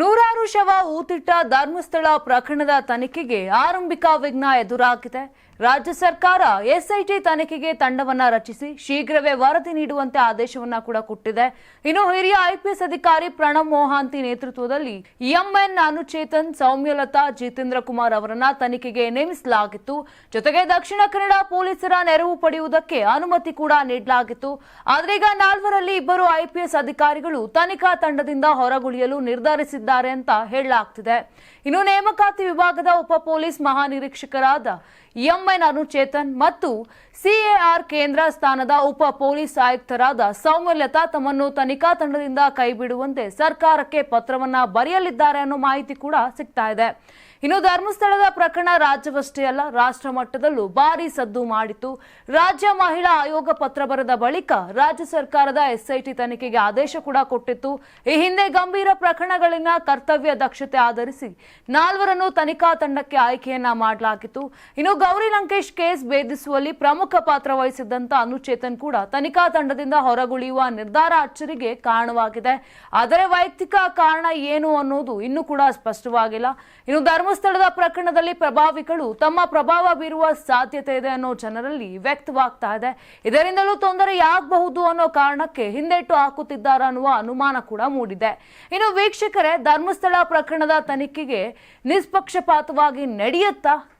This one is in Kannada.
ನೂರಾರು ಶವ ಊತಿಟ್ಟ ಧರ್ಮಸ್ಥಳ ಪ್ರಕರಣದ ತನಿಖೆಗೆ ಆರಂಭಿಕ ವಿಘ್ನ ಎದುರಾಗಿದೆ. ರಾಜ್ಯ ಸರ್ಕಾರ ಎಸ್ಐಟಿ ತನಿಖೆಗೆ ತಂಡವನ್ನ ರಚಿಸಿ ಶೀಘ್ರವೇ ವರದಿ ನೀಡುವಂತೆ ಆದೇಶವನ್ನ ಕೂಡ ಕೊಟ್ಟಿದೆ. ಇನ್ನು ಹಿರಿಯ ಐಪಿಎಸ್ ಅಧಿಕಾರಿ ಪ್ರಣಬ್ ಮೋಹಾಂತಿ ನೇತೃತ್ವದಲ್ಲಿ ಎಂಎನ್ ಅನುಚೇತನ್, ಸೌಮ್ಯಲತಾ, ಜಿತೇಂದ್ರ ಕುಮಾರ್ ಅವರನ್ನ ತನಿಖೆಗೆ ನೇಮಿಸಲಾಗಿತ್ತು. ಜೊತೆಗೆ ದಕ್ಷಿಣ ಕನ್ನಡ ಪೊಲೀಸರ ನೆರವು ಪಡೆಯುವುದಕ್ಕೆ ಅನುಮತಿ ಕೂಡ ನೀಡಲಾಗಿತ್ತು. ಆದ್ರೆ ಈಗ ನಾಲ್ವರಲ್ಲಿ ಇಬ್ಬರು ಐಪಿಎಸ್ ಅಧಿಕಾರಿಗಳು ತನಿಖಾ ತಂಡದಿಂದ ಹೊರಗುಳಿಯಲು ನಿರ್ಧರಿಸಿದ್ದಾರೆ. ಅಂತ ಹೇಳಲಾಗ್ತಿದೆ. ಇನ್ನು ನೇಮಕಾತಿ ವಿಭಾಗದ ಉಪ ಪೊಲೀಸ್ ಮಹಾನಿರೀಕ್ಷಕರಾದ ಎಂಎನ್ ಅನುಚೇತನ್ ಮತ್ತು ಸಿಎಆರ್ ಕೇಂದ್ರ ಸ್ಥಾನದ ಉಪ ಪೊಲೀಸ್ ಆಯುಕ್ತರಾದ ಸೌಮ್ಯಲತಾ ತಮ್ಮನ್ನು ತನಿಖಾ ತಂಡದಿಂದ ಕೈಬಿಡುವಂತೆ ಸರ್ಕಾರಕ್ಕೆ ಪತ್ರವನ್ನ ಬರೆಯಲಿದ್ದಾರೆ ಅನ್ನೋ ಮಾಹಿತಿ ಕೂಡ ಸಿಗ್ತಾ ಇದೆ. ಇನ್ನು ಧರ್ಮಸ್ಥಳದ ಪ್ರಕರಣ ರಾಜ್ಯವಷ್ಟೇ ಅಲ್ಲ, ರಾಷ್ಟ್ರ ಮಟ್ಟದಲ್ಲೂ ಭಾರಿ ಸದ್ದು ಮಾಡಿತು ರಾಜ್ಯ ಮಹಿಳಾ ಆಯೋಗ ಪತ್ರ ಬರೆದ ಬಳಿಕ ರಾಜ್ಯ ಸರ್ಕಾರದ ಎಸ್ಐಟಿ ತನಿಖೆಗೆ ಆದೇಶ ಕೂಡ ಕೊಟ್ಟಿತ್ತು. ಈ ಹಿಂದೆ ಗಂಭೀರ ಪ್ರಕರಣಗಳಿನ ಕರ್ತವ್ಯ ದಕ್ಷತೆ ಆಧರಿಸಿ ನಾಲ್ವರನ್ನು ತನಿಖಾ ತಂಡಕ್ಕೆ ಆಯ್ಕೆಯನ್ನ ಮಾಡಲಾಗಿತ್ತು. ಇನ್ನು ಗೌರಿ ಲಂಕೇಶ್ ಕೇಸ್ ಭೇದಿಸುವಲ್ಲಿ ಪ್ರಮುಖ ಪಾತ್ರ ವಹಿಸಿದ್ದಂತ ಅನುಚೇತನ್ ಕೂಡ ತನಿಖಾ ತಂಡದಿಂದ ಹೊರಗುಳಿಯುವ ನಿರ್ಧಾರ ಅಚ್ಚರಿಗೆ ಕಾರಣವಾಗಿದೆ. ಆದರೆ ವೈಯಕ್ತಿಕ ಕಾರಣ ಏನು ಅನ್ನೋದು ಇನ್ನೂ ಕೂಡ ಸ್ಪಷ್ಟವಾಗಿಲ್ಲ. ಇನ್ನು ಧರ್ಮಸ್ಥಳದ ಪ್ರಕರಣದಲ್ಲಿ ಪ್ರಭಾವಿಗಳು ತಮ್ಮ ಪ್ರಭಾವ ಬೀರುವ ಸಾಧ್ಯತೆ ಇದೆ ಅನ್ನೋ ಜನರಲ್ಲಿ ವ್ಯಕ್ತವಾಗ್ತಾ ಇದೆ. ಇದರಿಂದಲೂ ತೊಂದರೆಯಾಗಬಹುದು ಅನ್ನೋ ಕಾರಣಕ್ಕೆ ಹಿಂದೇಟು ಹಾಕುತ್ತಿದ್ದಾರೆ ಅನ್ನುವ ಅನುಮಾನ ಕೂಡ ಮೂಡಿದೆ. ಇನ್ನು ವೀಕ್ಷಕರೇ, ಧರ್ಮಸ್ಥಳ ಪ್ರಕರಣದ ತನಿಖೆಗೆ ನಿಷ್ಪಕ್ಷಪಾತವಾಗಿ ನಡೆಯುತ್ತಾ